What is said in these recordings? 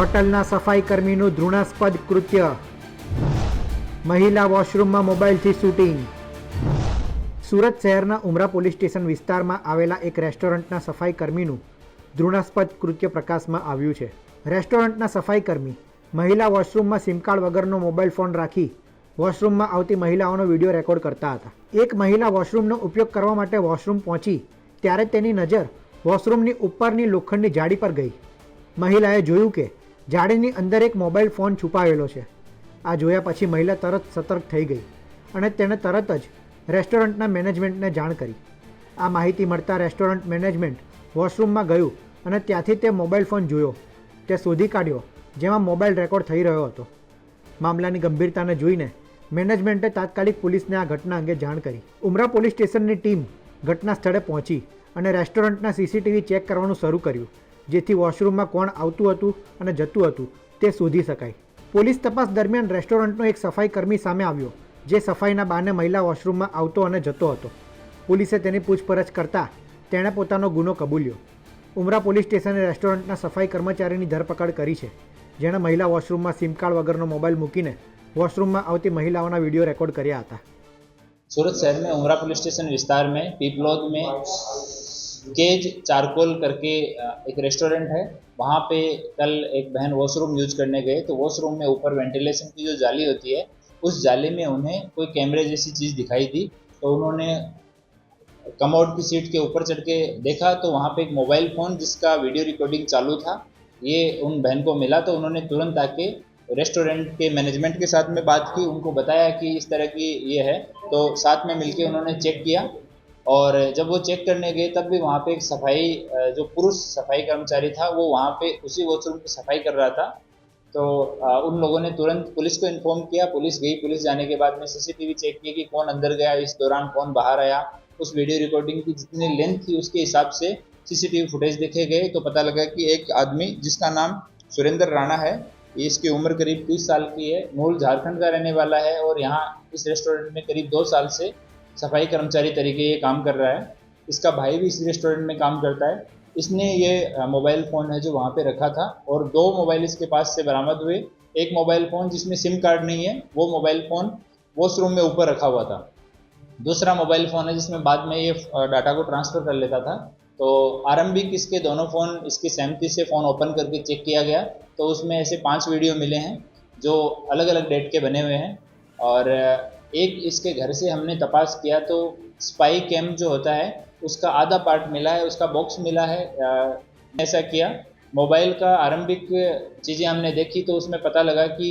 હોટલના સફાઈ કર્મીનું ધૃણાસ્પદ કૃત્ય. મહિલા વોશરૂમમાં મોબાઈલથી શૂટિંગ. સુરત શહેરના ઉમરા પોલીસ સ્ટેશન વિસ્તારમાં આવેલા એક રેસ્ટોરન્ટના સફાઈ કર્મીનું ધૃણાસ્પદ કૃત્ય પ્રકાશમાં આવ્યું છે. રેસ્ટોરન્ટના સફાઈ કર્મી મહિલા વોશરૂમમાં સિમ કાર્ડ વગરનો મોબાઈલ ફોન રાખી વોશરૂમમાં આવતી મહિલાઓનો વીડિયો રેકોર્ડ કરતા હતા. એક મહિલા વોશરૂમનો ઉપયોગ કરવા માટે વોશરૂમ પહોંચી ત્યારે તેની નજર વોશરૂમની ઉપરની લોખંડની જાળી પર ગઈ. મહિલાએ જોયું કે જાળીની અંદર એક મોબાઈલ ફોન છુપાવેલો છે. આ જોયા પછી મહિલા તરત સતર્ક થઈ ગઈ અને તેણે તરત જ રેસ્ટોરન્ટના મેનેજમેન્ટને જાણ કરી. આ માહિતી મળતા રેસ્ટોરન્ટ મેનેજમેન્ટ વોશરૂમમાં ગયું અને ત્યાંથી તે મોબાઈલ ફોન જોયો. તે શોધી કાઢ્યો, જેમાં મોબાઈલ રેકોર્ડ થઈ રહ્યો હતો. મામલાની ગંભીરતાને જોઈને મેનેજમેન્ટે તાત્કાલિક પોલીસને આ ઘટના અંગે જાણ કરી. ઉમરા પોલીસ સ્ટેશનની ટીમ ઘટના સ્થળે પહોંચી અને રેસ્ટોરન્ટના સીસીટીવી ચેક કરવાનું શરૂ કર્યું. જેથી વોશરૂમમાં કોણ આવતું હતું અને જતું હતું તે શોધી શકાય પોલીસ તપાસ દરમિયાન રેસ્ટોરન્ટનો એક સફાઈ કર્મી સામે આવ્યો જે સફાઈના બાને મહિલા વોશરૂમમાં આવતો અને જતો હતો પોલીસે તેની પૂછપરછ કરતા તેણે પોતાનો ગુનો કબૂલ્યો ઉમરા પોલીસ સ્ટેશને રેસ્ટોરન્ટના સફાઈ કર્મચારીની ધરપકડ કરી છે જેણે મહિલા વોશરૂમમાં સિમ કાર્ડ વગરનો મોબાઈલ મૂકીને વોશરૂમમાં આવતી મહિલાઓના વિડીયો રેકોર્ડ કર્યા હતા सूरत शहर में उमरा पुलिस स्टेशन विस्तार में पीपलोद में केज चारकोल करके एक रेस्टोरेंट है। वहाँ पे कल एक बहन वॉशरूम यूज़ करने गए तो वॉशरूम में ऊपर वेंटिलेशन की जो जाली होती है, उस जाली में उन्हें कोई कैमरे जैसी चीज़ दिखाई दी तो उन्होंने कमोड की सीट के ऊपर चढ़ के देखा तो वहाँ पे एक मोबाइल फ़ोन जिसका वीडियो रिकॉर्डिंग चालू था, ये उन बहन को मिला तो उन्होंने तुरंत आके रेस्टोरेंट के मैनेजमेंट के साथ में बात की, उनको बताया कि इस तरह की ये है तो साथ में मिलके उन्होंने चेक किया और जब वो चेक करने गए, तब भी वहाँ पे एक सफ़ाई जो पुरुष सफ़ाई कर्मचारी था, वो वहाँ पे उसी वॉशरूम की सफ़ाई कर रहा था। तो उन लोगों ने तुरंत पुलिस को इन्फॉर्म किया। पुलिस गई, पुलिस जाने के बाद में सीसीटीवी चेक किया कि कौन अंदर गया, इस दौरान कौन बाहर आया। उस वीडियो रिकॉर्डिंग की जितनी लेंथ थी, उसके हिसाब से सीसीटीवी फुटेज देखे गए। तो पता लगा कि एक आदमी, जिसका नाम सुरेंद्र राणा है इसकी उम्र करीब तीस साल की है, मूल झारखंड का रहने वाला है और यहाँ इस रेस्टोरेंट में करीब दो साल से सफ़ाई कर्मचारी तरीके ये काम कर रहा है। इसका भाई भी इस रेस्टोरेंट में काम करता है। इसने ये मोबाइल फ़ोन है जो वहाँ पे रखा था और दो मोबाइल इसके पास से बरामद हुए। एक मोबाइल फ़ोन जिसमें सिम कार्ड नहीं है, वो मोबाइल फ़ोन वॉशरूम में ऊपर रखा हुआ था। दूसरा मोबाइल फ़ोन है जिसमें बाद में ये डाटा को ट्रांसफ़र कर लेता था। तो आरंभिक इसके दोनों फ़ोन इसकी सहमति से फ़ोन ओपन करके चेक किया गया। तो उसमें ऐसे पाँच वीडियो मिले हैं जो अलग अलग डेट के बने हुए हैं। और एक इसके घर से हमने तपास किया तो स्पाई कैम जो होता है, उसका आधा पार्ट मिला है, उसका बॉक्स मिला है ऐसा किया। मोबाइल का आरंभिक चीज़ें हमने देखी तो उसमें पता लगा कि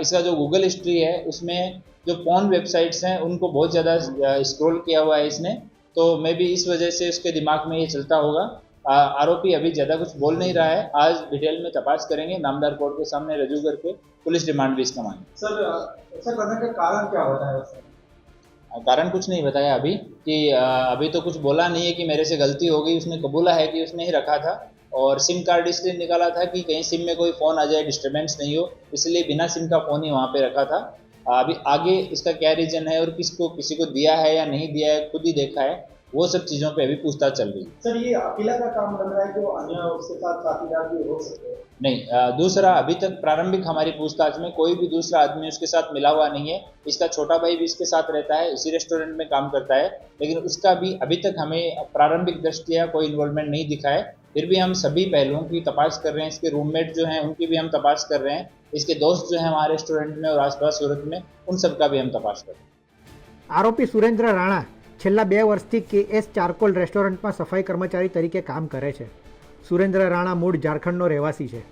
इसका जो गूगल हिस्ट्री है, उसमें जो पॉन वेबसाइट्स हैं, उनको बहुत ज़्यादा स्क्रॉल किया हुआ है इसने। तो मे भी इस वजह से उसके दिमाग में ये चलता होगा। आरोपी अभी ज़्यादा कुछ बोल नहीं रहा है। आज डिटेल में तपास करेंगे नामदार कोर्ट के सामने रजू करके पुलिस रिमांड भी इसका मांगे सर ऐसा करने का कारण क्या होता है सर? कारण कुछ नहीं बताया अभी कि अभी तो कुछ बोला नहीं है कि मेरे से गलती हो गई। उसने कबूला है कि उसने ही रखा था। और सिम कार्ड इसलिए निकाला था कि कहीं सिम में कोई फ़ोन आ जाए डिस्टर्बेंस नहीं हो। इसलिए बिना सिम का फ़ोन ही वहाँ पे रखा था। अभी आगे इसका क्या रीज़न है और किसको किसी को दिया है या नहीं दिया है खुद ही देखा है। वो सब चीज़ों पे अभी पूछताछ चल रही है। सर ये अकेला का काम बन रहा है तो अन्य उसके साथ साथीदार भी हो सकते हैं? नहीं दूसरा अभी तक प्रारंभिक हमारी पूछताछ में कोई भी दूसरा आदमी उसके साथ मिला हुआ नहीं है। इसका छोटा भाई भी इसके साथ रहता है इसी रेस्टोरेंट में काम करता है। लेकिन उसका भी अभी तक हमें प्रारंभिक दृष्टिया कोई इन्वॉल्वमेंट नहीं दिखा है। फिर भी हम सभी पहलुओं की तपाश कर रहे हैं। इसके रूममेट जो हैं उनकी भी हम तपाश कर रहे हैं। इसके दोस्त जो हैं हमारे रेस्टोरेंट में और आसपास सूरत में उन सब का भी हम तपाश कर रहे हैं। आरोपी सुरेंद्र राणा છેલ્લા બે વર્ષથી કે એસ ચારકોલ રેસ્ટોરન્ટમાં સફાઈ કર્મચારી તરીકે કામ કરે છે. સુરેન્દ્ર રાણા મૂળ ઝારખંડનો રહેવાસી છે.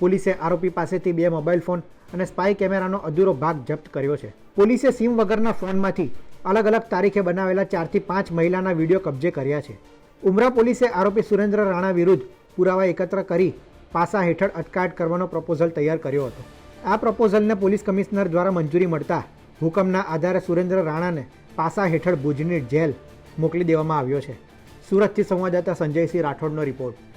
પોલીસે આરોપી પાસેથી બે મોબાઈલ ફોન અને સ્પાય કેમેરાનો અધૂરો ભાગ જપ્ત કર્યો છે. પોલીસે સિમ વગરના ફોનમાંથી અલગ અલગ તારીખે બનાવેલા ચારથી પાંચ મહિલાના વીડિયો કબજે કર્યા છે. ઉમરા પોલીસે આરોપી સુરેન્દ્ર રાણા વિરુદ્ધ પુરાવા એકત્ર કરી પાસા હેઠળ અટકાયત કરવાનો પ્રપોઝલ તૈયાર કર્યો હતો. આ પ્રપોઝલને પોલીસ કમિશનર દ્વારા મંજૂરી મળતા હુકમના આધારે સુરેન્દ્ર રાણાને પાસા હેઠળ ભુજની જેલ મોકલી દેવામાં આવ્યો છે. સુરતથી સંવાદદાતા સંજયસિંહ રાઠોડનો રિપોર્ટ.